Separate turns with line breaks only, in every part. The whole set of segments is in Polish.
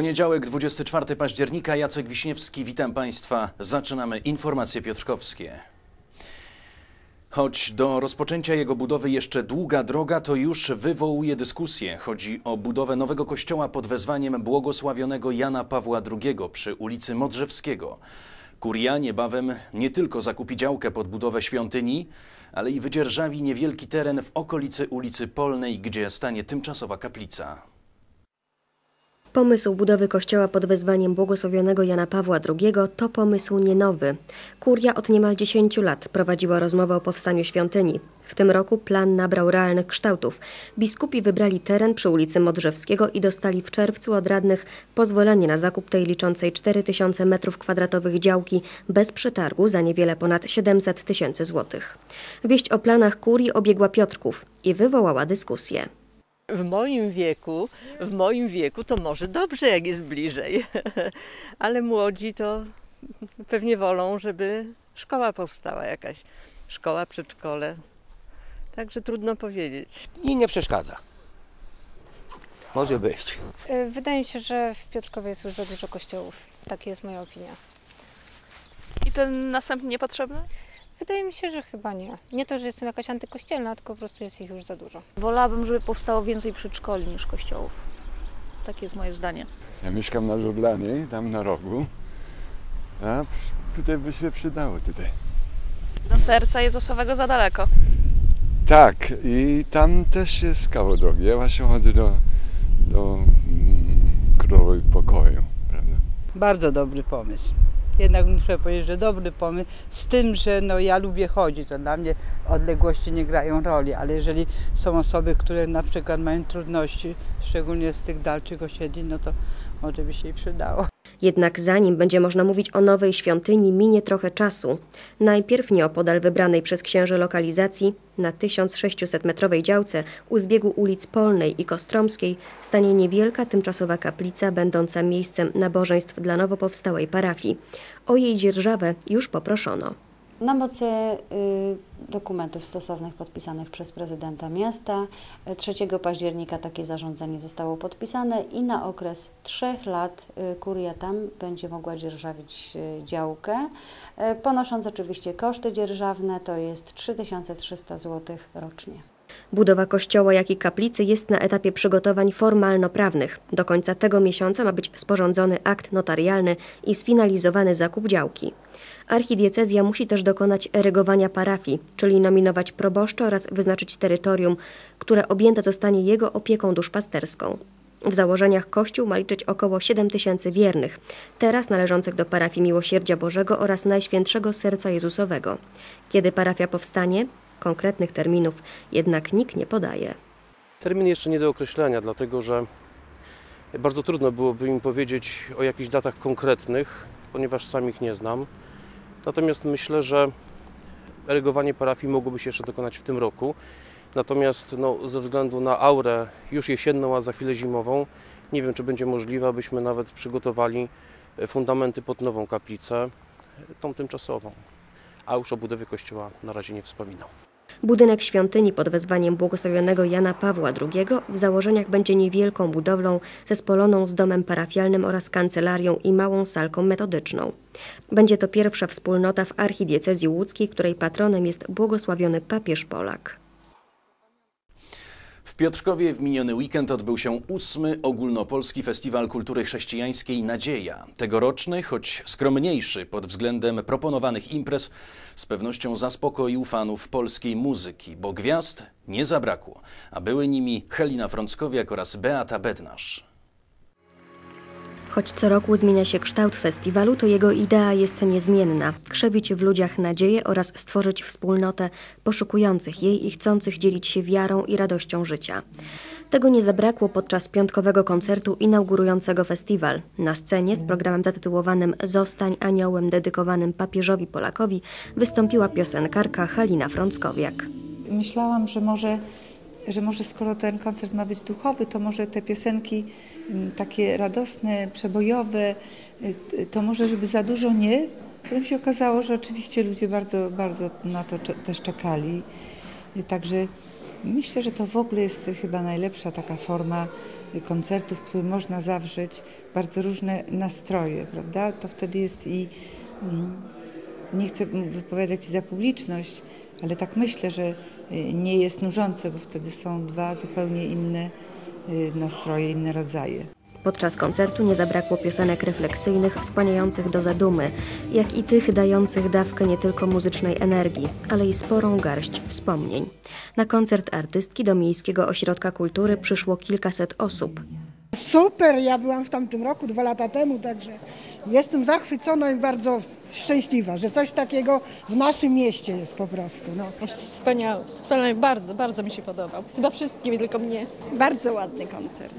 Poniedziałek, 24 października, Jacek Wiśniewski, witam Państwa. Zaczynamy informacje piotrkowskie. Choć do rozpoczęcia jego budowy jeszcze długa droga, to już wywołuje dyskusję. Chodzi o budowę nowego kościoła pod wezwaniem błogosławionego Jana Pawła II przy ulicy Modrzewskiego. Kuria niebawem nie tylko zakupi działkę pod budowę świątyni, ale i wydzierżawi niewielki teren w okolicy ulicy Polnej, gdzie stanie tymczasowa kaplica.
Pomysł budowy kościoła pod wezwaniem błogosławionego Jana Pawła II to pomysł nie nowy. Kuria od niemal 10 lat prowadziła rozmowę o powstaniu świątyni. W tym roku plan nabrał realnych kształtów. Biskupi wybrali teren przy ulicy Modrzewskiego i dostali w czerwcu od radnych pozwolenie na zakup tej liczącej 4000 m2 działki bez przetargu za niewiele ponad 700 tysięcy złotych. Wieść o planach kurii obiegła Piotrków i wywołała dyskusję.
W moim wieku, w moim wieku to może dobrze, jak jest bliżej, ale młodzi to pewnie wolą, żeby szkoła powstała jakaś, szkoła, przedszkole. Także trudno powiedzieć.
I nie przeszkadza. Może być.
E, Wydaje mi się, że w Piotrkowie jest już za dużo kościołów. Taka jest moja opinia.
I ten następny niepotrzebny?
Wydaje mi się, że chyba nie. Nie to, że jestem jakaś antykościelna, tylko po prostu jest ich już za dużo.
Wolałabym, żeby powstało więcej przedszkoli niż kościołów. Takie jest moje zdanie.
Ja mieszkam na Żurlanie, tam na rogu. A tutaj by się przydało tutaj.
Do serca Jezusowego za daleko.
Tak, i tam też jest kawał drogi. Ja właśnie chodzę do, do mm, Królowej Pokoju, prawda?
Bardzo dobry pomysł. Jednak muszę powiedzieć, że dobry pomysł, z tym, że no ja lubię chodzić, to dla mnie odległości nie grają roli, ale jeżeli są osoby, które na przykład mają trudności, szczególnie z tych dalszych osiedli, no to może by się i przydało.
Jednak zanim będzie można mówić o nowej świątyni, minie trochę czasu. Najpierw nieopodal wybranej przez księży lokalizacji, na 1600-metrowej działce u zbiegu ulic Polnej i Kostromskiej stanie niewielka tymczasowa kaplica będąca miejscem nabożeństw dla nowo powstałej parafii. O jej dzierżawę już poproszono.
Na mocy y, dokumentów stosownych podpisanych przez prezydenta miasta y, 3 października takie zarządzenie zostało podpisane i na okres trzech lat y, kuria tam będzie mogła dzierżawić y, działkę, y, ponosząc oczywiście koszty dzierżawne, to jest 3300 zł rocznie.
Budowa kościoła, jak i kaplicy jest na etapie przygotowań formalno-prawnych. Do końca tego miesiąca ma być sporządzony akt notarialny i sfinalizowany zakup działki. Archidiecezja musi też dokonać erygowania parafii, czyli nominować proboszcza oraz wyznaczyć terytorium, które objęte zostanie jego opieką duszpasterską. W założeniach Kościół ma liczyć około 7 tysięcy wiernych, teraz należących do parafii Miłosierdzia Bożego oraz Najświętszego Serca Jezusowego. Kiedy parafia powstanie? Konkretnych terminów jednak nikt nie podaje.
Termin jeszcze nie do określenia, dlatego że bardzo trudno byłoby im powiedzieć o jakichś datach konkretnych, ponieważ sam ich nie znam. Natomiast myślę, że erygowanie parafii mogłoby się jeszcze dokonać w tym roku. Natomiast no, ze względu na aurę już jesienną, a za chwilę zimową, nie wiem, czy będzie możliwe, abyśmy nawet przygotowali fundamenty pod nową kaplicę, tą tymczasową. A już o budowie kościoła na razie nie wspominał.
Budynek świątyni pod wezwaniem błogosławionego Jana Pawła II w założeniach będzie niewielką budowlą zespoloną z domem parafialnym oraz kancelarią i małą salką metodyczną. Będzie to pierwsza wspólnota w archidiecezji łódzkiej, której patronem jest błogosławiony papież Polak.
Piotrkowie w miniony weekend odbył się ósmy ogólnopolski Festiwal Kultury Chrześcijańskiej Nadzieja. Tegoroczny, choć skromniejszy pod względem proponowanych imprez, z pewnością zaspokoił fanów polskiej muzyki, bo gwiazd nie zabrakło, a były nimi Helina Frąckowiak oraz Beata Bednarz.
Choć co roku zmienia się kształt festiwalu, to jego idea jest niezmienna krzewić w ludziach nadzieję oraz stworzyć wspólnotę poszukujących jej i chcących dzielić się wiarą i radością życia. Tego nie zabrakło podczas piątkowego koncertu inaugurującego festiwal. Na scenie z programem zatytułowanym Zostań aniołem dedykowanym papieżowi Polakowi wystąpiła piosenkarka Halina Frąckowiak.
Myślałam, że może że może skoro ten koncert ma być duchowy, to może te piosenki mm, takie radosne, przebojowe, y, to może żeby za dużo nie. Potem się okazało, że oczywiście ludzie bardzo, bardzo na to też czekali. Y, Także Myślę, że to w ogóle jest chyba najlepsza taka forma koncertów, w którym można zawrzeć bardzo różne nastroje, prawda? To wtedy jest i mm, nie chcę wypowiadać za publiczność, ale tak myślę, że y, nie jest nużące, bo wtedy są dwa zupełnie inne y, nastroje, inne rodzaje.
Podczas koncertu nie zabrakło piosenek refleksyjnych, skłaniających do zadumy, jak i tych dających dawkę nie tylko muzycznej energii, ale i sporą garść wspomnień. Na koncert artystki do Miejskiego Ośrodka Kultury przyszło kilkaset osób.
Super, ja byłam w tamtym roku, dwa lata temu, także jestem zachwycona i bardzo szczęśliwa, że coś takiego w naszym mieście jest po prostu. No.
Wspaniały, wspaniały, bardzo, bardzo mi się podobał. Chyba wszystkim, tylko mnie.
Bardzo ładny koncert.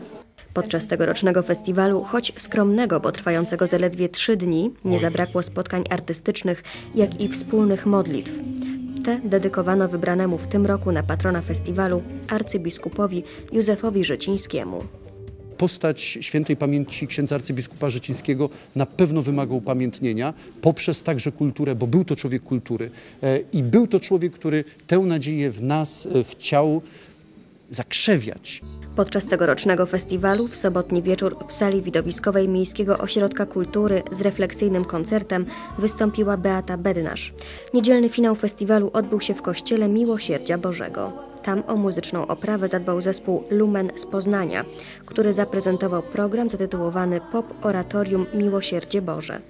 Podczas tegorocznego festiwalu, choć skromnego, bo trwającego zaledwie trzy dni, nie zabrakło spotkań artystycznych, jak i wspólnych modlitw. Te dedykowano wybranemu w tym roku na patrona festiwalu arcybiskupowi Józefowi Życińskiemu.
Postać świętej pamięci księdza arcybiskupa Życińskiego na pewno wymaga upamiętnienia poprzez także kulturę, bo był to człowiek kultury e, i był to człowiek, który tę nadzieję w nas e, chciał zakrzewiać.
Podczas tegorocznego festiwalu w sobotni wieczór w sali widowiskowej Miejskiego Ośrodka Kultury z refleksyjnym koncertem wystąpiła Beata Bednarz. Niedzielny finał festiwalu odbył się w Kościele Miłosierdzia Bożego. Tam o muzyczną oprawę zadbał zespół Lumen z Poznania, który zaprezentował program zatytułowany Pop Oratorium Miłosierdzie Boże.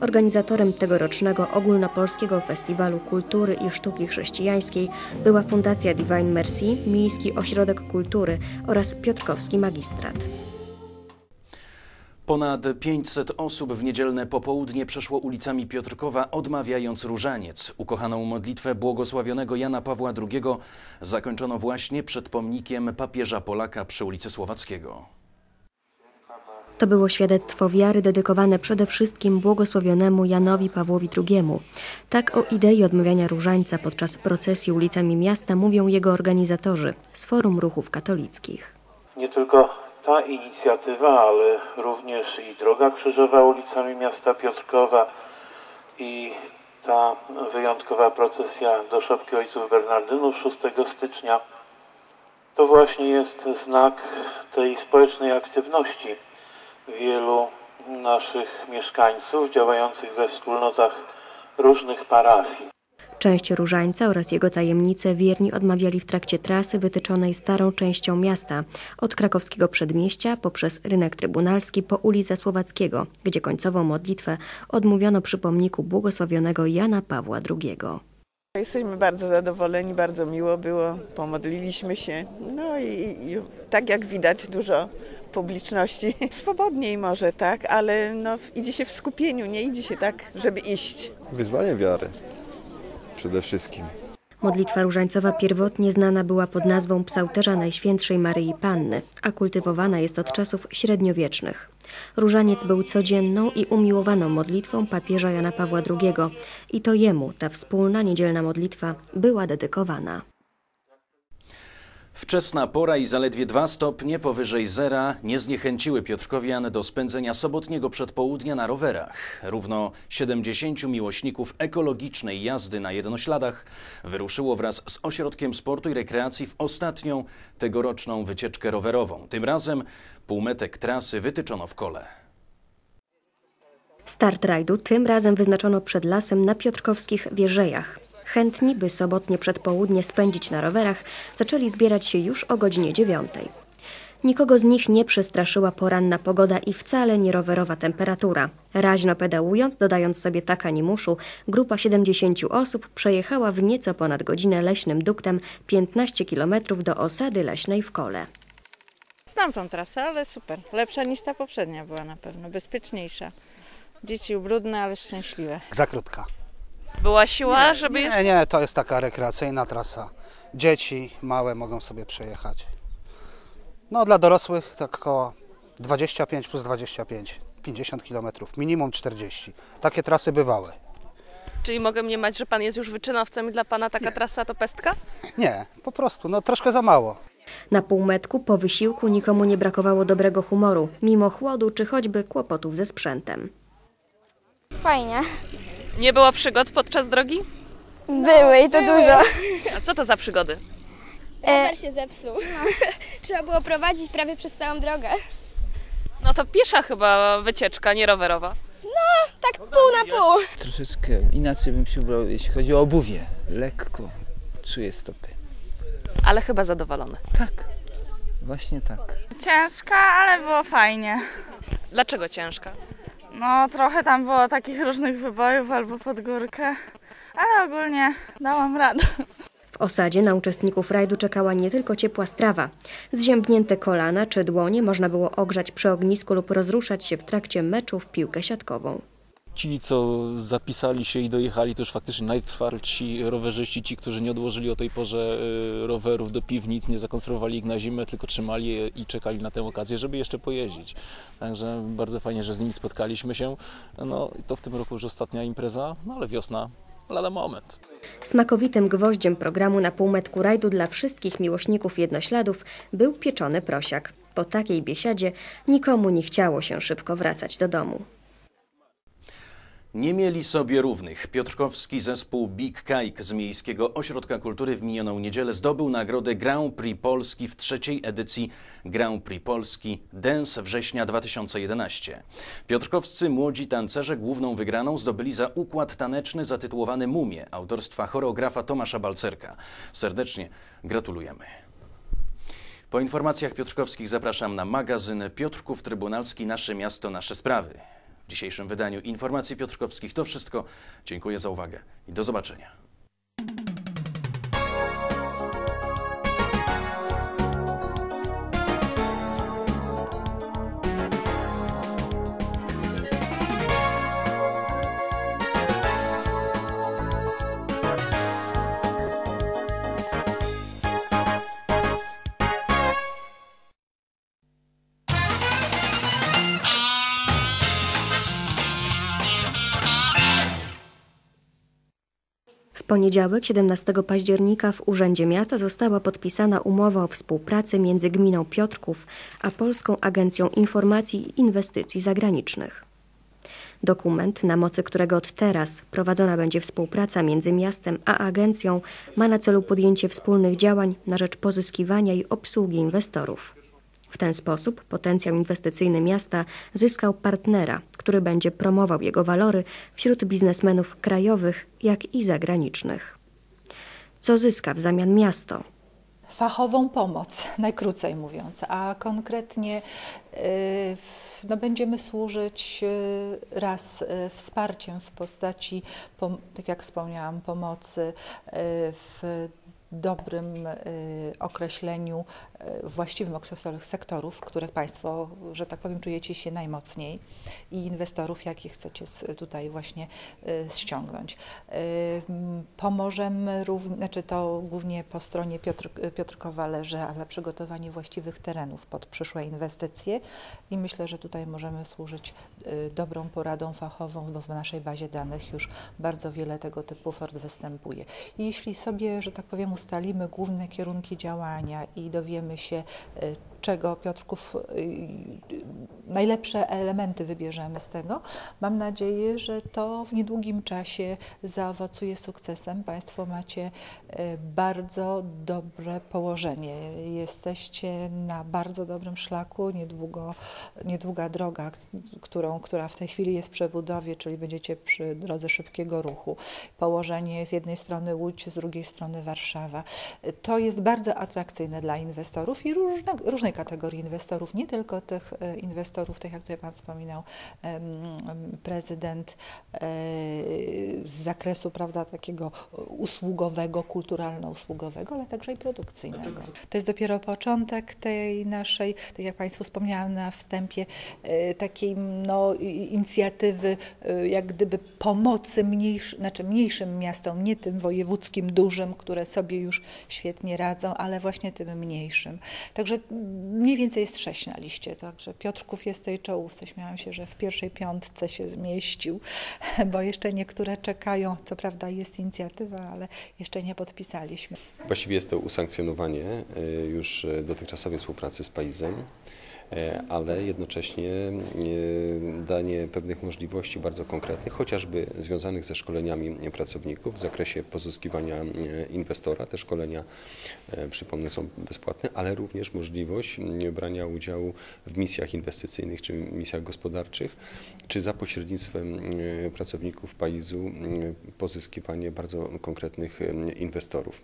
Organizatorem tegorocznego ogólnopolskiego festiwalu kultury i sztuki chrześcijańskiej była Fundacja Divine Mercy, Miejski Ośrodek Kultury oraz Piotrkowski Magistrat.
Ponad 500 osób w niedzielne popołudnie przeszło ulicami Piotrkowa, odmawiając różaniec. Ukochaną modlitwę błogosławionego Jana Pawła II zakończono właśnie przed pomnikiem papieża Polaka przy ulicy Słowackiego.
To było świadectwo wiary dedykowane przede wszystkim błogosławionemu Janowi Pawłowi II. Tak o idei odmawiania różańca podczas procesji ulicami miasta mówią jego organizatorzy z Forum Ruchów Katolickich.
Nie tylko ta inicjatywa, ale również i Droga Krzyżowa ulicami miasta Piotrkowa i ta wyjątkowa procesja do Szopki Ojców Bernardynów 6 stycznia to właśnie jest znak tej społecznej aktywności wielu naszych mieszkańców działających we wspólnotach różnych parafii.
Część różańca oraz jego tajemnice wierni odmawiali w trakcie trasy wytyczonej starą częścią miasta, od krakowskiego przedmieścia poprzez rynek trybunalski po ulicę Słowackiego, gdzie końcową modlitwę odmówiono przy pomniku błogosławionego Jana Pawła II.
Jesteśmy bardzo zadowoleni, bardzo miło było, pomodliliśmy się. No i, i tak jak widać dużo publiczności. Swobodniej może, tak, ale no, idzie się w skupieniu, nie idzie się tak, żeby iść.
Wyznanie wiary przede wszystkim.
Modlitwa różańcowa pierwotnie znana była pod nazwą Psałterza Najświętszej Maryi Panny, a kultywowana jest od czasów średniowiecznych. Różaniec był codzienną i umiłowaną modlitwą papieża Jana Pawła II i to jemu ta wspólna niedzielna modlitwa była dedykowana.
Wczesna pora i zaledwie dwa stopnie powyżej zera nie zniechęciły Piotrkowian do spędzenia sobotniego przedpołudnia na rowerach. Równo 70 miłośników ekologicznej jazdy na jednośladach wyruszyło wraz z Ośrodkiem Sportu i Rekreacji w ostatnią tegoroczną wycieczkę rowerową. Tym razem półmetek trasy wytyczono w kole.
Start rajdu tym razem wyznaczono przed lasem na piotrkowskich wieżejach. Chętni, by sobotnie przedpołudnie spędzić na rowerach, zaczęli zbierać się już o godzinie dziewiątej. Nikogo z nich nie przestraszyła poranna pogoda i wcale nie rowerowa temperatura. Raźno pedałując, dodając sobie takanimuszu, grupa 70 osób przejechała w nieco ponad godzinę leśnym duktem 15 km do osady leśnej w Kole.
Znam tą trasę, ale super. Lepsza niż ta poprzednia była na pewno, bezpieczniejsza. Dzieci ubrudne, ale szczęśliwe.
Za krótka.
Była siła, żeby...
Nie, nie, to jest taka rekreacyjna trasa. Dzieci małe mogą sobie przejechać. No dla dorosłych tak około 25 plus 25, 50 km, minimum 40. Takie trasy bywały.
Czyli mogę mniemać, że pan jest już wyczynowcem i dla pana taka trasa to pestka?
Nie, po prostu, no troszkę za mało.
Na półmetku po wysiłku nikomu nie brakowało dobrego humoru, mimo chłodu czy choćby kłopotów ze sprzętem.
Fajnie.
Nie było przygód podczas drogi?
Były i to dużo.
A co to za przygody?
Rower się zepsuł. Trzeba było prowadzić prawie przez całą drogę.
No to piesza chyba wycieczka, nie rowerowa.
No, tak pół na pół.
Troszeczkę inaczej bym się ubrał, jeśli chodzi o obuwie. Lekko czuję stopy.
Ale chyba zadowolony.
Tak, właśnie tak.
Ciężka, ale było fajnie.
Dlaczego ciężka?
No, trochę tam było takich różnych wybojów albo pod górkę, ale ogólnie dałam radę.
W osadzie na uczestników rajdu czekała nie tylko ciepła strawa. Zziębnięte kolana czy dłonie można było ogrzać przy ognisku lub rozruszać się w trakcie meczu w piłkę siatkową.
Ci, co zapisali się i dojechali, to już faktycznie najtrwalsi rowerzyści, ci, którzy nie odłożyli o tej porze y, rowerów do piwnic, nie zakonserwowali ich na zimę, tylko trzymali je i czekali na tę okazję, żeby jeszcze pojeździć. Także bardzo fajnie, że z nimi spotkaliśmy się. No to w tym roku już ostatnia impreza, no ale wiosna lada moment.
Smakowitym gwoździem programu na półmetku rajdu dla wszystkich miłośników jednośladów był pieczony prosiak. Po takiej biesiadzie nikomu nie chciało się szybko wracać do domu.
Nie mieli sobie równych. Piotrkowski zespół Big Kajk z Miejskiego Ośrodka Kultury w minioną niedzielę zdobył nagrodę Grand Prix Polski w trzeciej edycji Grand Prix Polski Dance września 2011. Piotrkowscy młodzi tancerze główną wygraną zdobyli za układ taneczny zatytułowany Mumie autorstwa choreografa Tomasza Balcerka. Serdecznie gratulujemy. Po informacjach piotrkowskich zapraszam na magazyn Piotrków Trybunalski Nasze Miasto, Nasze Sprawy. Dzisiejszym wydaniu informacji piotrkowskich to wszystko. Dziękuję za uwagę i do zobaczenia.
Poniedziałek 17 października w Urzędzie Miasta została podpisana umowa o współpracy między gminą Piotrków a Polską Agencją Informacji i Inwestycji Zagranicznych. Dokument, na mocy którego od teraz prowadzona będzie współpraca między miastem a agencją, ma na celu podjęcie wspólnych działań na rzecz pozyskiwania i obsługi inwestorów. W ten sposób potencjał inwestycyjny miasta zyskał partnera, który będzie promował jego walory wśród biznesmenów krajowych, jak i zagranicznych. Co zyska w zamian miasto?
fachową pomoc, najkrócej mówiąc, a konkretnie y, no, będziemy służyć y, raz y, wsparciem w postaci, tak jak wspomniałam, pomocy w dobrym określeniu, właściwym określeniu sektorów, których Państwo, że tak powiem, czujecie się najmocniej i inwestorów, jakich chcecie tutaj właśnie y, ściągnąć. Pomożemy, również, znaczy to głównie po stronie Piotr, Piotrkowa leży, ale przygotowanie właściwych terenów pod przyszłe inwestycje i myślę, że tutaj możemy służyć dobrą poradą fachową, bo w naszej bazie danych już bardzo wiele tego typu fort występuje. Jeśli sobie, że tak powiem, ustalimy główne kierunki działania i dowiemy się, y, czego Piotrków y, najlepsze elementy wybierzemy z tego. Mam nadzieję, że to w niedługim czasie zaowocuje sukcesem. Państwo macie y, bardzo dobre położenie. Jesteście na bardzo dobrym szlaku, niedługo, niedługa droga, którą, która w tej chwili jest w przebudowie, czyli będziecie przy drodze szybkiego ruchu. Położenie z jednej strony Łódź, z drugiej strony Warszawa. To jest bardzo atrakcyjne dla inwestorów i różne, różnej kategorii inwestorów, nie tylko tych e, inwestorów, tak jak tutaj Pan wspominał, prezydent e, z zakresu prawda, takiego usługowego, kulturalno-usługowego, ale także i produkcyjnego. To jest dopiero początek tej naszej, tak jak Państwu wspomniałam na wstępie, e, takiej no, inicjatywy jak gdyby pomocy mniejszy, znaczy mniejszym miastom, nie tym wojewódzkim, dużym, które sobie już świetnie radzą, ale właśnie tym mniejszym. Także mniej więcej jest sześć na liście, także Piotrków jest tej czołówce. Śmiałam się, że w pierwszej piątce się zmieścił, bo jeszcze niektóre czekają. Co prawda jest inicjatywa, ale jeszcze nie podpisaliśmy.
Właściwie jest to usankcjonowanie y, już dotychczasowej współpracy z Paizem. E, ale jednocześnie e, danie pewnych możliwości bardzo konkretnych, chociażby związanych ze szkoleniami pracowników w zakresie pozyskiwania e, inwestora. Te szkolenia, przypomnę, są bezpłatne, ale również możliwość brania udziału w misjach inwestycyjnych czy misjach gospodarczych, czy za pośrednictwem pracowników PAIZ-u pozyskiwanie bardzo konkretnych inwestorów.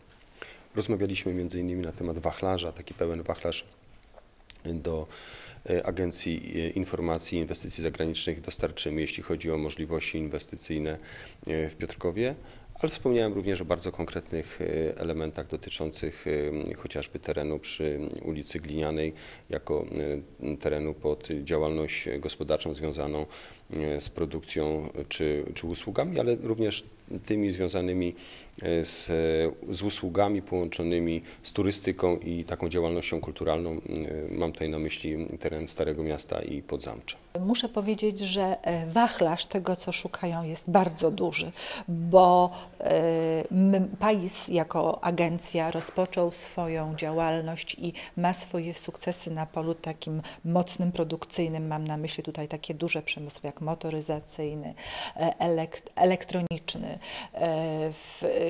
Rozmawialiśmy m.in. na temat wachlarza, taki pełen wachlarz do e, Agencji e, Informacji i Inwestycji Zagranicznych dostarczymy, jeśli chodzi o możliwości inwestycyjne e, w Piotrkowie. Ale wspomniałem również o bardzo konkretnych elementach dotyczących chociażby terenu przy ulicy Glinianej, jako terenu pod działalność gospodarczą związaną z produkcją czy, czy usługami, ale również tymi związanymi z, z usługami połączonymi z turystyką i taką działalnością kulturalną. E, mam tutaj na myśli teren Starego Miasta i Podzamcza.
Muszę powiedzieć, że e, wachlarz tego, co szukają, jest bardzo duży, bo PAIS jako agencja rozpoczął swoją działalność i ma swoje sukcesy na polu takim mocnym, produkcyjnym. Mam na myśli tutaj takie duże przemysły jak motoryzacyjny, elektroniczny, E, e,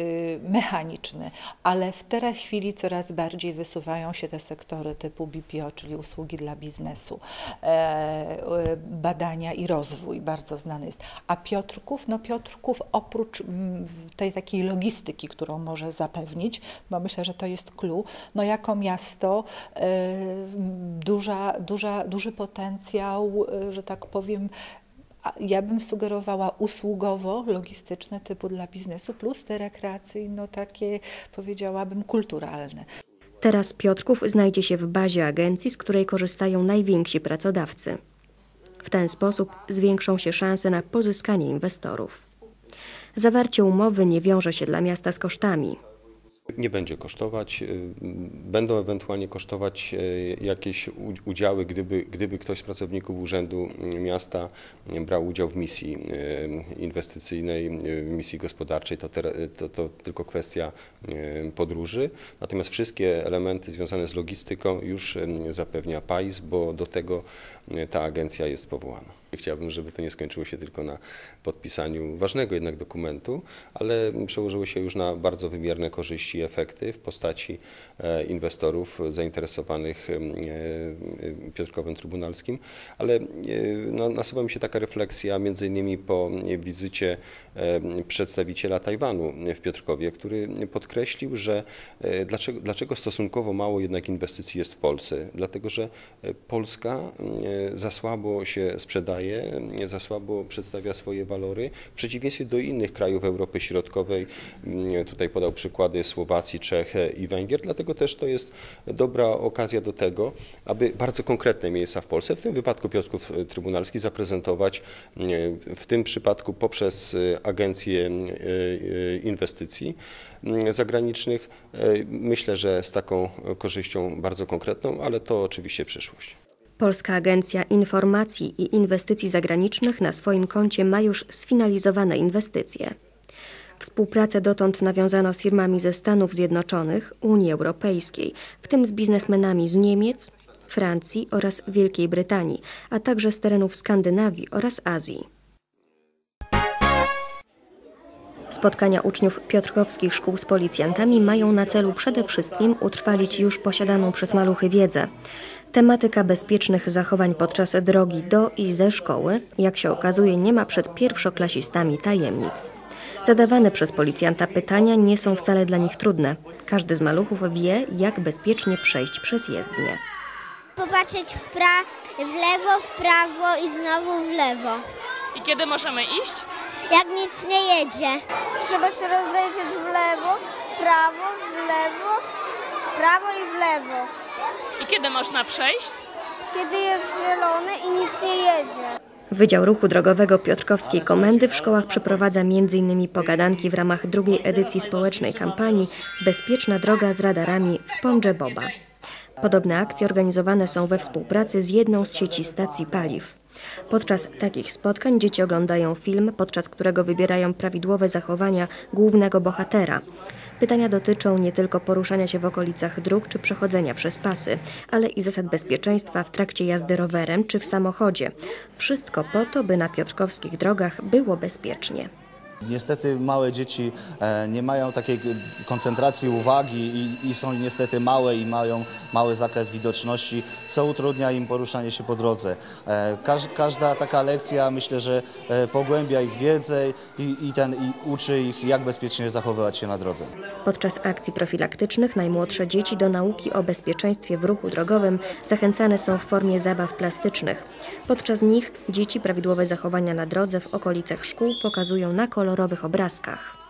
mechaniczny, ale w tej chwili coraz bardziej wysuwają się te sektory typu BPO, czyli usługi dla biznesu, e, badania i rozwój, bardzo znany jest. A Piotrków, no Piotrków oprócz mm, tej takiej logistyki, którą może zapewnić, bo myślę, że to jest clue, no jako miasto duża, duża, duży potencjał, że tak powiem, ja bym sugerowała usługowo-logistyczne typu dla biznesu, plus te rekreacyjno takie powiedziałabym kulturalne.
Teraz Piotrków znajdzie się w bazie agencji, z której korzystają najwięksi pracodawcy. W ten sposób zwiększą się szanse na pozyskanie inwestorów. Zawarcie umowy nie wiąże się dla miasta z kosztami.
Nie będzie kosztować. Y, będą ewentualnie kosztować y, jakieś udziały, gdyby, gdyby ktoś z pracowników Urzędu Miasta brał udział w misji y, inwestycyjnej, misji gospodarczej. To, to, to tylko kwestia podróży. Natomiast wszystkie elementy związane z logistyką już zapewnia PAIS, bo do tego ta agencja jest powołana. Chciałbym, żeby to nie skończyło się tylko na podpisaniu ważnego jednak dokumentu, ale przełożyło się już na bardzo wymierne korzyści i efekty w postaci e, inwestorów zainteresowanych e, Piotrkowem Trybunalskim, ale e, no, nasuwa mi się taka refleksja między innymi po wizycie przedstawiciela Tajwanu w Piotrkowie, który podkreślił, że dlaczego, dlaczego stosunkowo mało jednak inwestycji jest w Polsce? Dlatego, że Polska za słabo się sprzedaje, za słabo przedstawia swoje walory, w przeciwieństwie do innych krajów Europy Środkowej. Mm, tutaj podał przykłady Słowacji, Czech i Węgier, dlatego też to jest dobra okazja do tego, aby bardzo konkretne miejsca w Polsce, w tym wypadku Piotrków Trybunalski, zaprezentować mm, w tym przypadku poprzez Agencję Inwestycji mm, Zagranicznych. Myślę, że z taką korzyścią bardzo konkretną, ale to oczywiście przyszłość.
Polska Agencja Informacji i Inwestycji Zagranicznych na swoim koncie ma już sfinalizowane inwestycje. Współpracę dotąd nawiązano z firmami ze Stanów Zjednoczonych, Unii Europejskiej, w tym z biznesmenami z Niemiec, Francji oraz Wielkiej Brytanii, a także z terenów Skandynawii oraz Azji. Spotkania uczniów piotrkowskich szkół z policjantami mają na celu przede wszystkim utrwalić już posiadaną przez maluchy wiedzę. Tematyka bezpiecznych zachowań podczas drogi do i ze szkoły, jak się okazuje, nie ma przed pierwszoklasistami tajemnic. Zadawane przez policjanta pytania nie są wcale dla nich trudne. Każdy z maluchów wie, jak bezpiecznie przejść przez jezdnię.
Popatrzeć w, pra- w lewo, w prawo i znowu w lewo.
I kiedy możemy iść?
Jak nic nie jedzie. Trzeba się rozejrzeć w lewo, w prawo, w lewo, w prawo i w lewo.
I kiedy można przejść?
Kiedy jest zielony i nic nie jedzie.
Wydział Ruchu Drogowego Piotrkowskiej Komendy w szkołach przeprowadza m.in. pogadanki w ramach drugiej edycji społecznej kampanii Bezpieczna droga z radarami Sponge Boba. Podobne akcje organizowane są we współpracy z jedną z sieci stacji paliw. Podczas takich spotkań dzieci oglądają film, podczas którego wybierają prawidłowe zachowania głównego bohatera. Pytania dotyczą nie tylko poruszania się w okolicach dróg czy przechodzenia przez pasy, ale i zasad bezpieczeństwa w trakcie jazdy rowerem czy w samochodzie. Wszystko po to, by na piotrkowskich drogach było bezpiecznie.
Niestety małe dzieci e, nie mają takiej koncentracji uwagi i, są niestety małe i mają mały zakres widoczności, co utrudnia im poruszanie się po drodze. E, każ, każda taka lekcja myślę, że e, pogłębia ich wiedzę i, ten, i uczy ich jak bezpiecznie zachowywać się na drodze.
Podczas akcji profilaktycznych najmłodsze dzieci do nauki o bezpieczeństwie w ruchu drogowym zachęcane są w formie zabaw plastycznych. Podczas nich dzieci prawidłowe zachowania na drodze w okolicach szkół pokazują na kolorowych obrazkach.